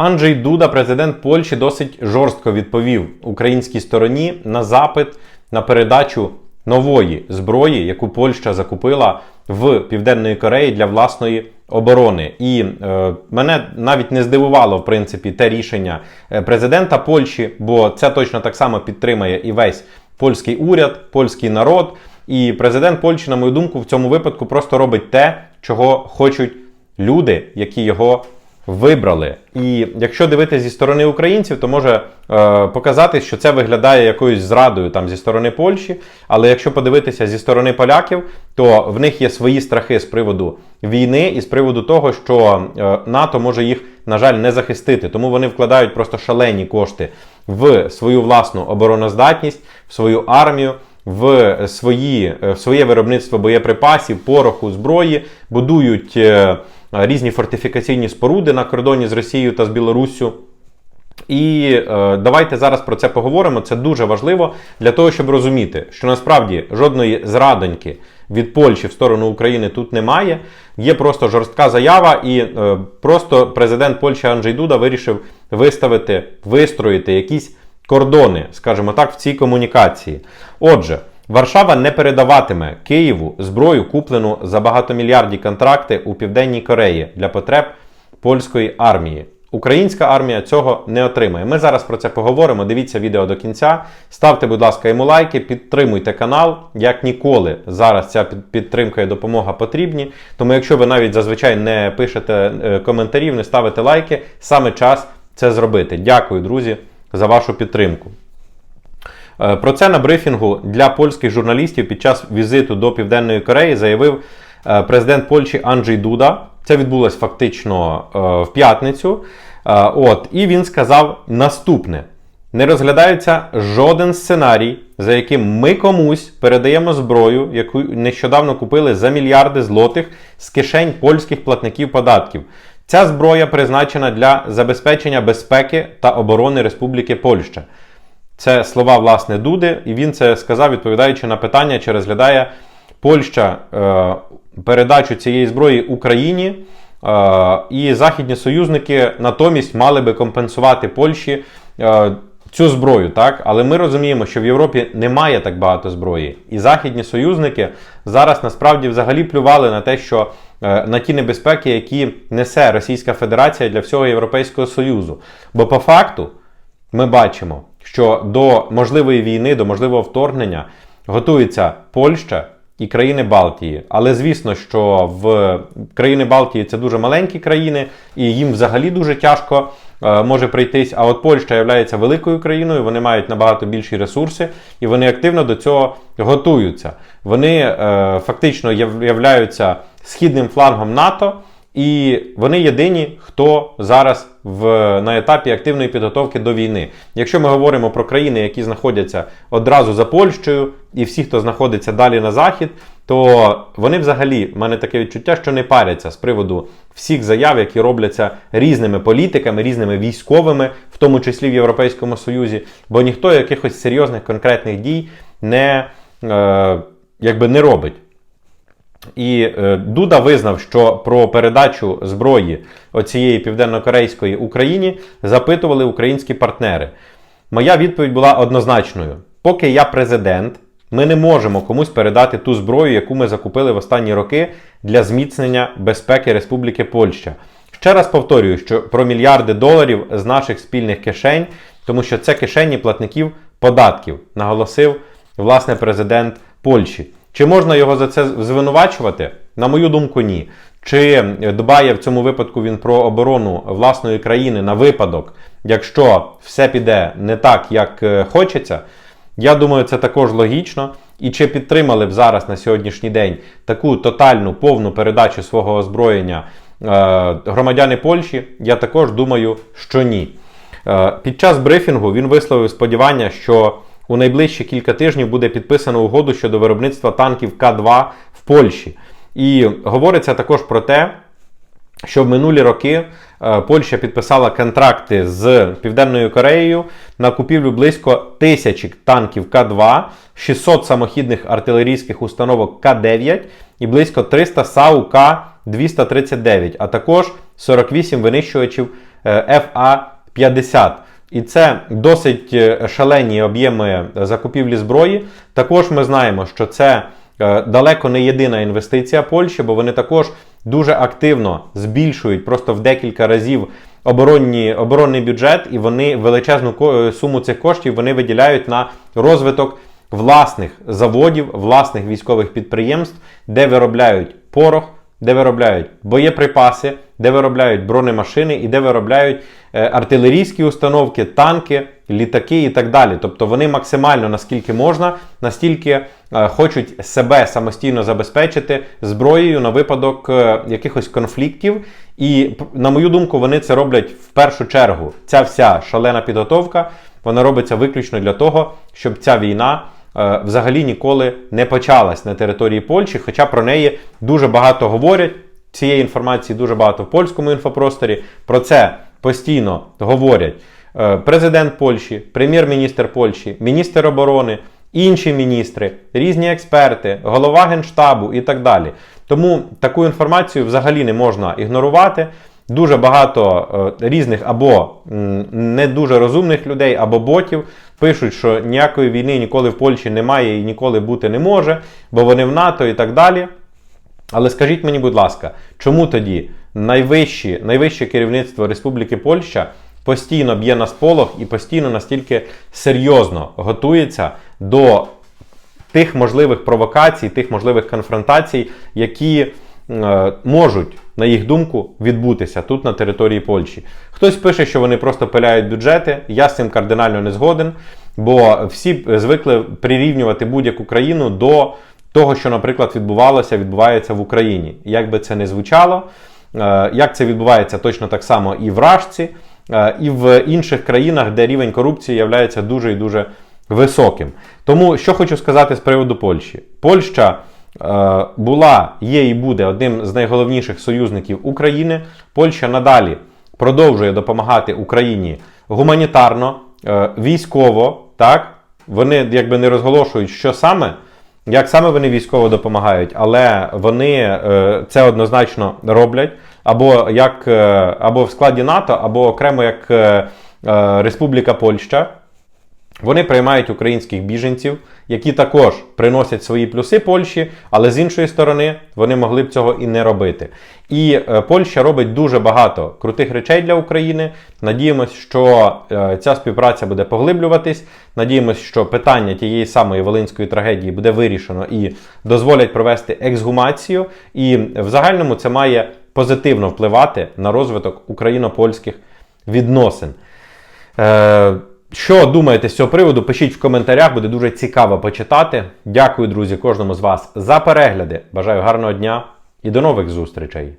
Анджей Дуда, президент Польщі, досить жорстко відповів українській стороні на запит на передачу нової зброї, яку Польща закупила в Південної Кореї для власної оборони. І е, мене навіть не здивувало, в принципі, те рішення е, президента Польщі, бо це точно так само підтримає і весь польський уряд, польський народ. І президент Польщі, на мою думку, в цьому випадку просто робить те, чого хочуть люди, які його вибрали. І якщо дивитися зі сторони українців, то може е, показати, що це виглядає якоюсь зрадою там зі сторони Польщі. Але якщо подивитися зі сторони поляків, то в них є свої страхи з приводу війни і з приводу того, що е, НАТО може їх, на жаль, не захистити. Тому вони вкладають просто шалені кошти в свою власну обороноздатність, в свою армію. В свої, в своє виробництво боєприпасів, пороху, зброї, будують е, різні фортифікаційні споруди на кордоні з Росією та з Білоруссю. І е, давайте зараз про це поговоримо. Це дуже важливо для того, щоб розуміти, що насправді жодної зрадоньки від Польщі в сторону України тут немає. Є просто жорстка заява, і е, просто президент Польщі Анджей Дуда вирішив виставити, вистроїти якісь кордони, скажімо так, в цій комунікації. Отже, Варшава не передаватиме Києву зброю, куплену за багатомільярдні контракти у Південній Кореї для потреб польської армії. Українська армія цього не отримає. Ми зараз про це поговоримо. Дивіться відео до кінця. Ставте, будь ласка, йому лайки, підтримуйте канал. Як ніколи, зараз ця підтримка і допомога потрібні. Тому, якщо ви навіть зазвичай не пишете е, коментарів, не ставите лайки, саме час це зробити. Дякую, друзі, за вашу підтримку. Е, Про це на брифінгу для польських журналістів під час візиту до Південної Кореї заявив е, президент Польщі Анджей Дуда. Це відбулось фактично е, в п'ятницю. От, І він сказав наступне: не розглядається жоден сценарій, за яким ми комусь передаємо зброю, яку нещодавно купили за мільярди злотих з кишень польських платників податків. Ця зброя призначена для забезпечення безпеки та оборони Республіки Польща. Це слова власне Дуди, і він це сказав, відповідаючи на питання, чи розглядає Польща е, передачу цієї зброї Україні. Е, і західні союзники натомість мали би компенсувати Польщі е, цю зброю. так? Але ми розуміємо, що в Європі немає так багато зброї. І західні союзники зараз насправді взагалі плювали на те, що е, на ті небезпеки, які несе Російська Федерація для всього Європейського Союзу. Бо по факту ми бачимо що до можливої війни, до можливого вторгнення готується Польща і країни Балтії. Але звісно, що в країни Балтії це дуже маленькі країни, і їм взагалі дуже тяжко е, може прийтись. А от Польща є великою країною, вони мають набагато більші ресурси, і вони активно до цього готуються. Вони е, фактично являються східним флангом НАТО. І вони єдині, хто зараз в, на етапі активної підготовки до війни. Якщо ми говоримо про країни, які знаходяться одразу за Польщею, і всі, хто знаходиться далі на захід, то вони взагалі, в мене таке відчуття, що не паряться з приводу всіх заяв, які робляться різними політиками, різними військовими, в тому числі в Європейському Союзі, бо ніхто якихось серйозних конкретних дій не, е, якби не робить. І е, Дуда визнав, що про передачу зброї оцієї південно-корейської Україні запитували українські партнери. Моя відповідь була однозначною: поки я президент, ми не можемо комусь передати ту зброю, яку ми закупили в останні роки для зміцнення безпеки Республіки Польща. Ще раз повторюю, що про мільярди доларів з наших спільних кишень, тому що це кишені платників податків, наголосив власне президент Польщі. Чи можна його за це звинувачувати? На мою думку, ні. Чи дбає в цьому випадку він про оборону власної країни на випадок, якщо все піде не так, як е, хочеться? Я думаю, це також логічно. І чи підтримали б зараз на сьогоднішній день таку тотальну повну передачу свого озброєння е, громадяни Польщі? Я також думаю, що ні. Е, під час брифінгу він висловив сподівання, що у найближчі кілька тижнів буде підписано угоду щодо виробництва танків К2 в Польщі. І говориться також про те, що в минулі роки е, Польща підписала контракти з Південною Кореєю на купівлю близько тисячі танків К2, 600 самохідних артилерійських установок К9 і близько 300 САУ К239, а також 48 винищувачів е, FA-50. І це досить е, шалені об'єми закупівлі зброї. Також ми знаємо, що це е, далеко не єдина інвестиція Польщі, бо вони також дуже активно збільшують просто в декілька разів оборонні, оборонний бюджет, і вони величезну е, суму цих коштів вони виділяють на розвиток власних заводів, власних військових підприємств, де виробляють порох, де виробляють боєприпаси, де виробляють бронемашини і де виробляють е, артилерійські установки, танки, літаки і так далі. Тобто вони максимально наскільки можна, настільки е, хочуть себе самостійно забезпечити зброєю на випадок е, якихось конфліктів. І, на мою думку, вони це роблять в першу чергу. Ця вся шалена підготовка вона робиться виключно для того, щоб ця війна взагалі ніколи не почалась на території Польщі, хоча про неї дуже багато говорять. Цієї інформації дуже багато в польському інфопросторі. Про це постійно говорять е, президент Польщі, прем'єр-міністр Польщі, міністр оборони, інші міністри, різні експерти, голова генштабу і так далі. Тому таку інформацію взагалі не можна ігнорувати. Дуже багато е, різних або не дуже розумних людей, або ботів пишуть, що ніякої війни ніколи в Польщі немає і ніколи бути не може, бо вони в НАТО і так далі. Але скажіть мені, будь ласка, чому тоді найвищі, найвище керівництво Республіки Польща постійно б'є на сполох і постійно настільки серйозно готується до тих можливих провокацій, тих можливих конфронтацій, які е, можуть, на їх думку, відбутися тут на території Польщі. Хтось пише, що вони просто пиляють бюджети. Я з цим кардинально не згоден, бо всі звикли прирівнювати будь-яку країну до того, що, наприклад, відбувалося, відбувається в Україні. Як би це не звучало, е, як це відбувається точно так само і в Рашці, е, і в інших країнах, де рівень корупції є дуже і дуже високим. Тому що хочу сказати з приводу Польщі. Польща була, є і буде одним з найголовніших союзників України. Польща надалі продовжує допомагати Україні гуманітарно, е, військово. Так? Вони якби не розголошують, що саме. Як саме вони військово допомагають, але вони е, це однозначно роблять або як е, або в складі НАТО, або окремо як е, е, Республіка Польща. Вони приймають українських біженців, які також приносять свої плюси Польщі, але з іншої сторони вони могли б цього і не робити. І е, Польща робить дуже багато крутих речей для України. Надіємось, що е, ця співпраця буде поглиблюватись. Надіємось, що питання тієї самої волинської трагедії буде вирішено і дозволять провести ексгумацію. І в загальному це має позитивно впливати на розвиток україно-польських відносин. Е, що думаєте з цього приводу? Пишіть в коментарях, буде дуже цікаво почитати. Дякую, друзі, кожному з вас за перегляди. Бажаю гарного дня і до нових зустрічей!